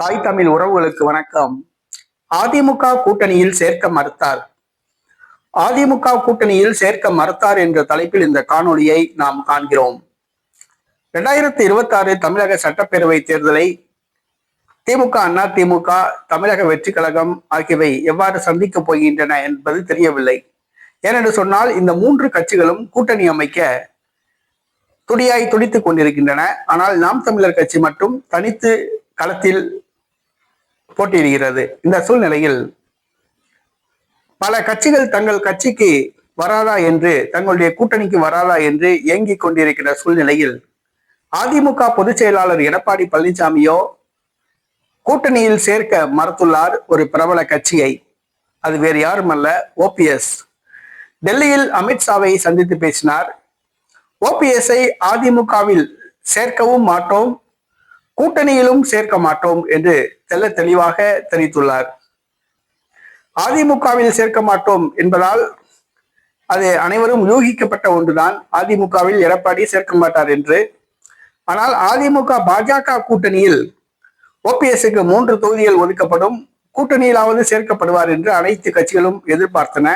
தாய் தமிழ் உறவுகளுக்கு வணக்கம். அதிமுக கூட்டணியில் சேர்க்க மறுத்தார். அதிமுக கூட்டணியில் சேர்க்க மறுத்தார் என்ற தலைப்பில் இந்த காணொளியை நாம் காண்கிறோம். இரண்டாயிரத்தி இருபத்தி ஆறு தமிழக சட்டப்பேரவை தேர்தலை திமுக அண்ணா திமுக தமிழக வெற்றி கழகம் ஆகியவை எவ்வாறு சந்திக்கப் போகின்றன என்பது தெரியவில்லை. ஏனென்று சொன்னால் இந்த மூன்று கட்சிகளும் கூட்டணி அமைக்க துடியாய் துடித்துக் கொண்டிருக்கின்றன. ஆனால் நாம் தமிழர் கட்சி மட்டும் தனித்து களத்தில் போட்டியிடுகிறது. இந்த சூழ்நிலையில் பல கட்சிகள் தங்கள் கட்சிக்கு வராதா என்று தங்களுடைய கூட்டணிக்கு வராதா என்று ஏங்கிக் கொண்டிருக்கிற சூழ்நிலையில் அதிமுக பொதுச் செயலாளர் எடப்பாடி பழனிசாமியோ கூட்டணியில் சேர்க்க மறுத்துள்ளார் ஒரு பிரபல கட்சியை. அது வேறு யாரும் அல்ல ஓபிஎஸ் டெல்லியில் அமித்ஷாவை சந்தித்து பேசினார். ஓபிஎஸ்ஐ அதிமுகவில் சேர்க்கவும் மாட்டோம். கூட்டணியிலும் சேர்க்க மாட்டோம் என்று தெல்ல தெளிவாக தெரிவித்துள்ளார். அதிமுகவில் சேர்க்க மாட்டோம் என்பதால் அது அனைவரும் யூகிக்கப்பட்ட ஒன்றுதான். அதிமுகவில் எடப்பாடி சேர்க்க மாட்டார் என்று. ஆனால் அதிமுக பாஜக கூட்டணியில் ஓபிஎஸ்க்கு மூன்று தொகுதிகள் ஒதுக்கப்படும். கூட்டணியிலாவது சேர்க்கப்படுவார் என்று அனைத்து கட்சிகளும் எதிர்பார்த்தன.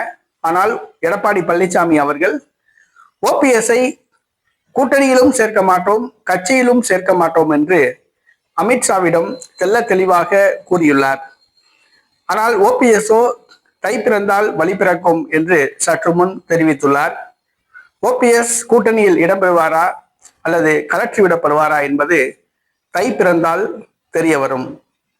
ஆனால் எடப்பாடி பழனிசாமி அவர்கள் ஓபிஎஸ்ஐ கூட்டணியிலும் சேர்க்க மாட்டோம் கட்சியிலும் சேர்க்க மாட்டோம் என்று அமித்ஷாவிடம் தெல்ல தெளிவாக கூறியுள்ளார். ஆனால் ஓபிஎஸ்ஓ தை பிறந்தால் வழி பிறக்கும் என்று சற்று முன் தெரிவித்துள்ளார். ஓபிஎஸ் கூட்டணியில் இடம்பெறுவாரா அல்லது கலற்றி விடப்படுவாரா என்பது தை பிறந்தால் தெரிய வரும்.